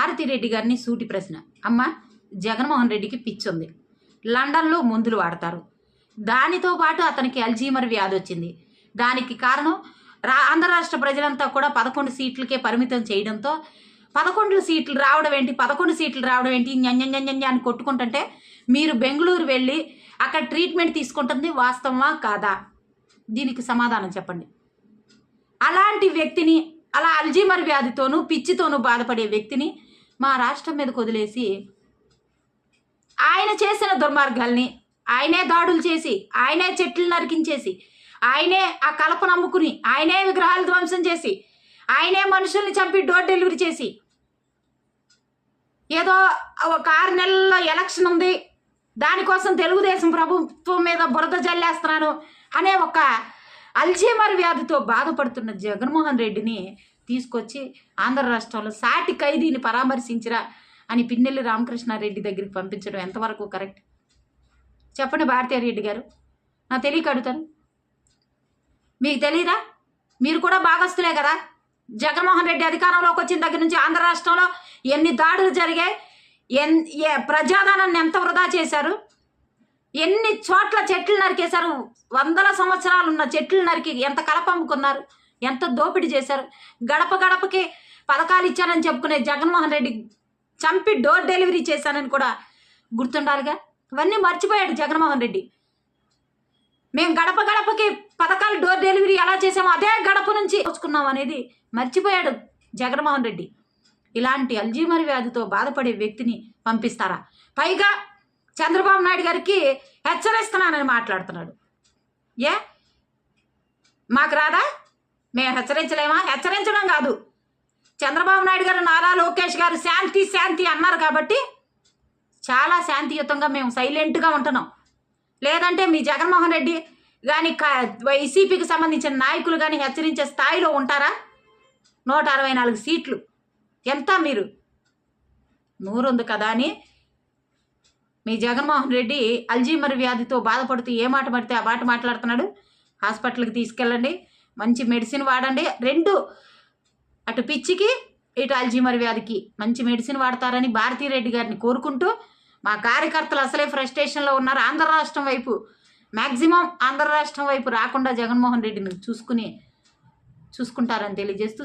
హారతిరెడ్డి గారిని సూటి ప్రశ్న. అమ్మ జగన్మోహన్ రెడ్డికి పిచ్చుంది లండన్లో మందులు వాడతారు. దానితో పాటు అతనికి అల్జీమర్ వ్యాధి వచ్చింది. దానికి కారణం రా ఆంధ్ర రాష్ట్ర ప్రజలంతా కూడా పదకొండు సీట్లకే పరిమితం చేయడంతో పదకొండు సీట్లు రావడం ఏంటి పదకొండు సీట్లు రావడం ఏంటి న్యంజ అని కొట్టుకుంటుంటే మీరు బెంగళూరు వెళ్ళి అక్కడ ట్రీట్మెంట్ తీసుకుంటుంది వాస్తవమా కాదా? దీనికి సమాధానం చెప్పండి. అలాంటి వ్యక్తిని అలా అల్జీమర్ వ్యాధితోనూ పిచ్చితోనూ బాధపడే వ్యక్తిని మా రాష్ట్రం మీదకు వదిలేసి ఆయన చేసిన దుర్మార్గాల్ని ఆయనే దాడులు చేసి ఆయనే చెట్లు నరికించేసి ఆయనే ఆ కలప నమ్ముకుని ఆయనే విగ్రహాలు ధ్వంసం చేసి ఆయనే మనుషుల్ని చంపి డోర్ డెలివరీ చేసి ఏదో ఒక ఆరు నెలల్లో ఎలక్షన్ ఉంది దానికోసం తెలుగుదేశం ప్రభుత్వం మీద బురద జల్లేస్తున్నాను అనే ఒక అల్జీమర్ వ్యాధితో బాధపడుతున్న జగన్మోహన్ రెడ్డిని తీసుకొచ్చి ఆంధ్ర రాష్ట్రంలో సాటి ఖైదీని పరామర్శించరా అని పిన్నెల్లి రామకృష్ణారెడ్డి దగ్గరికి పంపించడం ఎంతవరకు కరెక్ట్? చెప్పండి భారతీయ రెడ్డి గారు. నా తెలియక అడుగుతాను మీకు తెలియదా మీరు కూడా భాగస్తులే కదా. జగన్మోహన్ రెడ్డి అధికారంలోకి వచ్చిన దగ్గర నుంచి ఆంధ్ర రాష్ట్రంలో ఎన్ని దాడులు జరిగాయి? ఎన్ ఏ ప్రజాధనాన్ని ఎంత వృధా చేశారు? ఎన్ని చోట్ల చెట్లు నరికేశారు? వందల సంవత్సరాలు ఉన్న చెట్లు నరికి ఎంత కలపమ్ముకున్నారు ఎంత దోపిడీ చేశారు? గడప గడపకి పథకాలు ఇచ్చానని చెప్పుకునే జగన్మోహన్ రెడ్డి చంపి డోర్ డెలివరీ చేశానని కూడా గుర్తుండాలిగా? ఇవన్నీ మర్చిపోయాడు జగన్మోహన్ రెడ్డి. మేము గడప గడపకి పథకాలు డోర్ డెలివరీ ఎలా చేసామో అదే గడప నుంచి వచ్చుకున్నాం అనేది మర్చిపోయాడు జగన్మోహన్ రెడ్డి. ఇలాంటి అల్జీమర్ వ్యాధితో బాధపడే వ్యక్తిని పంపిస్తారా? పైగా చంద్రబాబు నాయుడు గారికి హెచ్చరిస్తున్నానని మాట్లాడుతున్నాడు. ఏ? మాకు రాదా? మేము హెచ్చరించలేమా? హెచ్చరించడం కాదు. చంద్రబాబు నాయుడు గారు నారా లోకేష్ గారు శాంతి శాంతి అన్నారు కాబట్టి చాలా శాంతియుతంగా మేము సైలెంట్గా ఉంటున్నాం. లేదంటే మీ జగన్మోహన్ రెడ్డి కానీ వైసీపీకి సంబంధించిన నాయకులు కానీ హెచ్చరించే స్థాయిలో ఉంటారా? నూట అరవై నాలుగు సీట్లు. ఎంత మీరు? నూరుంది కదా అని మీ జగన్మోహన్ రెడ్డి అల్జీమర్ వ్యాధితో బాధపడుతూ ఏ మాట పడితే ఆ మాట మాట్లాడుతున్నాడు? హాస్పిటల్కి తీసుకెళ్ళండి. మంచి మెడిసిన్ వాడండి. రెండు అటు పిచ్చికి ఇటు అల్జీమర్ వ్యాధికి మంచి మెడిసిన్ వాడతారని భారతీరెడ్డి గారిని కోరుకుంటూ మా కార్యకర్తలు అసలే ఫ్రస్ట్రేషన్లో ఉన్నారు. ఆంధ్ర రాష్ట్రం వైపు మ్యాక్సిమం ఆంధ్ర రాష్ట్రం వైపు రాకుండా జగన్మోహన్ రెడ్డిని చూసుకుని చూసుకుంటారని తెలియజేస్తూ